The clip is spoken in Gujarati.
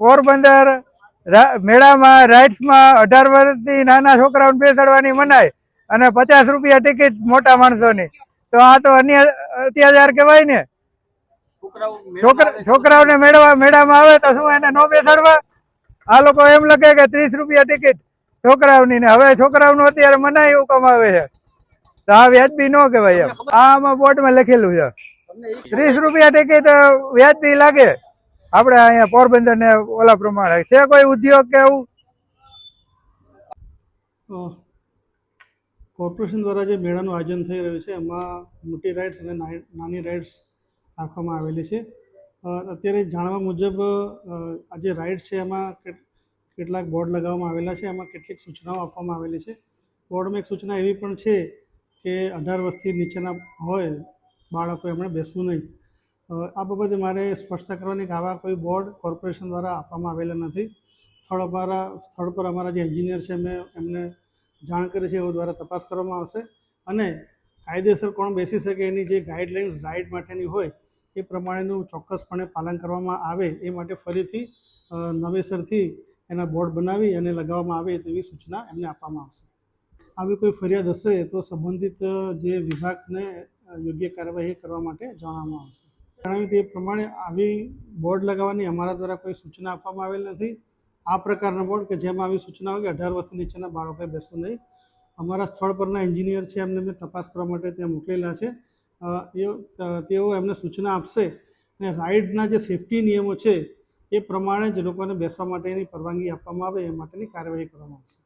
પોરબંદર મેળામાં રાઇડ્સમાં અઢાર વર્ષથી નાના છોકરાઓને બેસાડવાની મનાય અને પચાસ રૂપિયા ટિકિટ મોટા માણસોની. તો આ તો અન્ય અત્યાચાર કહેવાય ને. છોકરાઓને મેળવા મેળામાં આવે તો શું એને નો બેસાડવા? આ લોકો એમ લખે કે ત્રીસ રૂપિયા ટિકિટ છોકરાઓની ને. હવે છોકરાઓનું અત્યારે મનાય એવું કમાવે છે. તો આ વ્યાજબી ન કહેવાય એમ. આ આમાં બોર્ડમાં લખેલું છે. ત્રીસ રૂપિયા ટિકિટ વ્યાજબી લાગે. આપણે અહીંયા પોરબંદર ને ઓલા પ્રમાણે. છે કોઈ ઉદ્યોગ કે એવું કોર્પોરેશન દ્વારા જે મેળાનું આયોજન થઈ રહ્યું છે, એમાં મોટી રાઇડ્સ અને નાની રાઇડ્સ રાખવામાં આવેલી છે. અત્યારે જાણવા મુજબ આ જે રાઇડ્સ છે, એમાં કેટલાક બોર્ડ લગાવવામાં આવેલા છે, એમાં કેટલીક સૂચનાઓ આપવામાં આવેલી છે. બોર્ડમાં એક સૂચના એવી પણ છે કે અઢાર વર્ષથી નીચેના હોય, બાળકો એમણે બેસવું નહીં. આ બાબતે મારે સ્પષ્ટતા કરવાની કે આવા કોઈ બોર્ડ કોર્પોરેશન દ્વારા આપવામાં આવેલા નથી. સ્થળ અમારા, સ્થળ પર અમારા જે એન્જિનિયર છે અમે એમને જાણ કરી છે એવો દ્વારા તપાસ કરવામાં આવશે. અને કાયદેસર કોણ બેસી શકે એની જે ગાઈડલાઇન્સ રાઇડ માટેની હોય, એ પ્રમાણેનું ચોક્કસપણે પાલન કરવામાં આવે એ માટે ફરીથી નવેસરથી એના બોર્ડ બનાવી અને લગાવવામાં આવે તેવી સૂચના એમને આપવામાં આવશે. આવી કોઈ ફરિયાદ હશે તો સંબંધિત જે વિભાગને યોગ્ય કાર્યવાહી કરવા માટે જણાવવામાં આવશે. જણાવ્યું તે પ્રમાણે આવી બોર્ડ લગાવવાની અમારા દ્વારા કોઈ સૂચના આપવામાં આવેલ નથી. આ પ્રકારના બોર્ડ કે જેમાં આવી સૂચના હોય કે અઢાર વર્ષથી નીચેના બાળકોએ બેસવું નહીં. અમારા સ્થળ પરના એન્જિનિયર છે, એમને તપાસ કરવા માટે ત્યાં મોકલેલા છે. તેઓ એમને સૂચના આપશે અને રાઇડના જે સેફટી નિયમો છે, એ પ્રમાણે જ લોકોને બેસવા માટેની પરવાનગી આપવામાં આવે એ માટેની કાર્યવાહી કરવામાં આવશે.